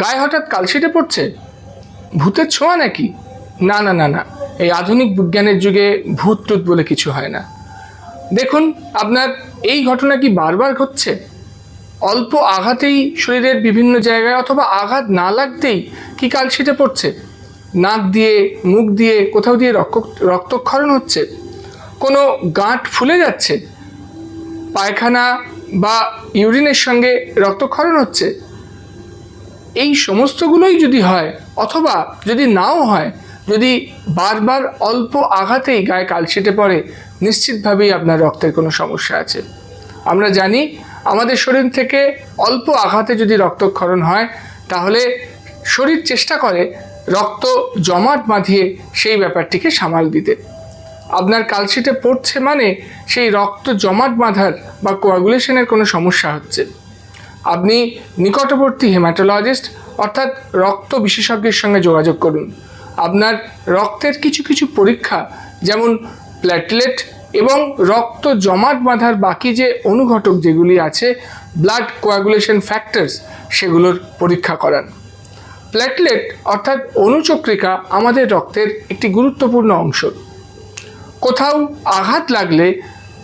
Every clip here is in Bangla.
গায়ে হঠাৎ কালশিটে পড়ছে? ভূতের ছোঁয়া নাকি? না না না না, এই আধুনিক বিজ্ঞানের যুগে ভূত টুত বলে কিছু হয় না। দেখুন, আপনার এই ঘটনা কি বারবার ঘটছে? অল্প আঘাতেই শরীরের বিভিন্ন জায়গায় অথবা আঘাত না লাগতেই কি কালশিটে পড়ছে? নাক দিয়ে, মুখ দিয়ে, কোথাও দিয়ে রক্ত, রক্তক্ষরণ হচ্ছে? কোনো গাঁট ফুলে যাচ্ছে? পায়খানা বা ইউরিনের সঙ্গে রক্তক্ষরণ হচ্ছে? এই সমস্তগুলোই যদি হয়, অথবা যদি নাও হয়, যদি বারবার অল্প আঘাতেই গায়ে কালশিটে পড়ে, নিশ্চিতভাবেই আপনার রক্তের কোনো সমস্যা আছে। আমরা জানি আমাদের শরীর থেকে অল্প আঘাতে যদি রক্তক্ষরণ হয়, তাহলে শরীর চেষ্টা করে রক্ত জমাট বাঁধিয়ে সেই ব্যাপারটিকে সামাল দিতে। আপনার কালশিটে পড়ছে মানে সেই রক্ত জমাট বাঁধার বা কোয়াগুলেশনের কোনো সমস্যা হচ্ছে। আপনি নিকটবর্তী হেমাটোলজিস্ট, অর্থাৎ রক্ত বিশেষজ্ঞের সঙ্গে যোগাযোগ করুন। আপনার রক্তের কিছু কিছু পরীক্ষা, যেমন প্ল্যাটলেট এবং রক্ত জমাট বাঁধার বাকি যে অনুঘটক যেগুলি আছে ব্লাড কোয়াগুলেশন ফ্যাক্টরস সেগুলোর পরীক্ষা করান। প্ল্যাটলেট অর্থাৎ অনুচক্রিকা, আমাদের রক্তের একটি গুরুত্বপূর্ণ অংশ। কোথাও আঘাত লাগলে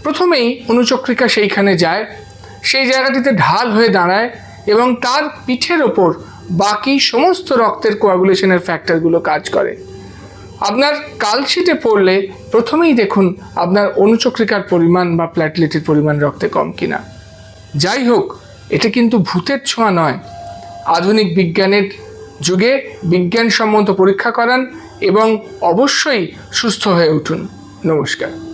প্রথমেই অনুচক্রিকা সেইখানে যায় সেই জায়গাটিতে ঢাল হয়ে দাঁড়ায় এবং তার পিঠের ওপর বাকি সমস্ত রক্তের কোয়াগুলেশনের ফ্যাক্টরগুলো কাজ করে। আপনার কালশিটে পড়লে প্রথমেই দেখুন আপনার অনুচক্রিকার পরিমাণ বা প্ল্যাটলেটের পরিমাণ রক্তে কম কিনা। যাই হোক, এটা কিন্তু ভূতের ছোঁয়া নয়। আধুনিক বিজ্ঞানের যুগে বিজ্ঞানসম্মত পরীক্ষা করান এবং অবশ্যই সুস্থ হয়ে উঠুন। নমস্কার।